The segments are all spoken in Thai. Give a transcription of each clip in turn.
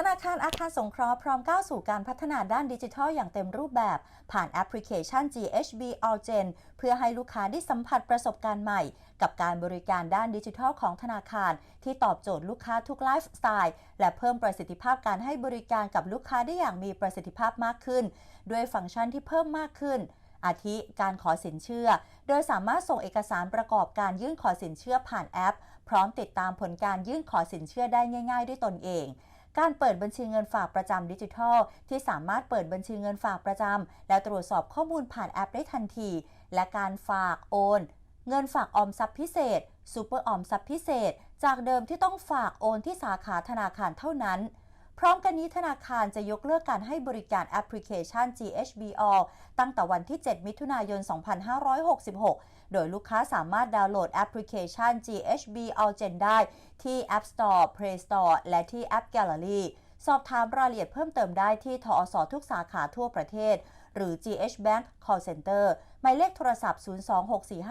ธนาคารอาคารสงเคราะห์พร้อมก้าวสู่การพัฒนาด้านดิจิทัลอย่างเต็มรูปแบบ ผ่านแอปพลิเคชัน GHB Allgen เพื่อให้ลูกค้าได้สัมผัสประสบการณ์ใหม่ กับการบริการด้านดิจิทัลของธนาคาร ที่ตอบโจทย์ลูกค้าทุกไลฟ์สไตล์และเพิ่มประสิทธิภาพการให้บริการกับลูกค้าได้อย่างมีประสิทธิภาพมากขึ้น ด้วยฟังก์ชันที่เพิ่มมากขึ้นอาทิ การขอสินเชื่อ โดยสามารถส่งเอกสารประกอบการยื่นขอสินเชื่อผ่านแอป พร้อมติดตามผลการยื่นขอสินเชื่อได้ง่าย ๆ ด้วยตนเอง การเปิดบัญชีเงินฝากประจำดิจิทัล ที่สามารถเปิดบัญชีเงินฝากประจำและตรวจสอบข้อมูลผ่านแอปได้ทันที และการฝากโอน เงินฝากออมทรัพย์พิเศษซูเปอร์ออมทรัพย์พิเศษ จากเดิมที่ต้องฝากโอนที่สาขาธนาคารเท่านั้น พร้อมกันนี้ธนาคารจะยกเลิกการให้บริการแอปพลิเคชัน GHB All ตั้งแต่วันที่ 7 มิถุนายน 2566 โดยลูกค้าสามารถดาวน์โหลดแอปพลิเคชัน GHB All Gen ได้ที่ App Store Play Store และที่ App Gallery สอบถามรายละเอียดเพิ่มเติมได้ที่ทอสทุกสาขาทั่วประเทศ หรือ GH Bank Call Center หมายเลขโทรศัพท์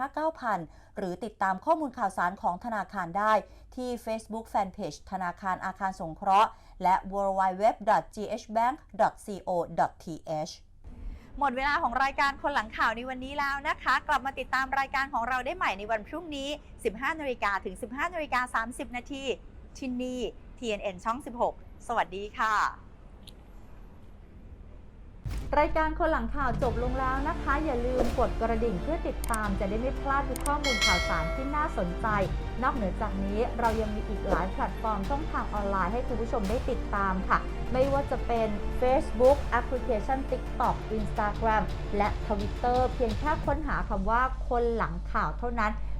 026459000 หรือติดตามข้อมูลข่าวสารของธนาคารได้ที่ Facebook Fanpage ธนาคารอาคารสงเคราะห์ และ www.ghbank.co.th หมดเวลาของรายการคนหลังข่าวในวันนี้แล้วนะคะ กลับมาติดตามรายการของเราได้ใหม่ในวันพรุ่งนี้ 15นาฬิกาถึง 15นาฬิกา30 นาทีที่นี่ TNN ช่อง 16 สวัสดีค่ะ รายการคนหลังข่าวจบลงแล้วนะคะ อย่าลืมกดกระดิ่งเพื่อติดตามจะได้ไม่พลาดทุกข้อมูลข่าวสารที่น่าสนใจ นอกเหนือจากนี้เรายังมีอีกหลายแพลตฟอร์มช่องทางออนไลน์ให้คุณผู้ชมได้ติดตามค่ะ ไม่ว่าจะเป็น Facebook แอปพลิเคชัน TikTok Instagram และ Twitter เพียงแค่ค้นหาคำว่าคนหลังข่าวเท่านั้น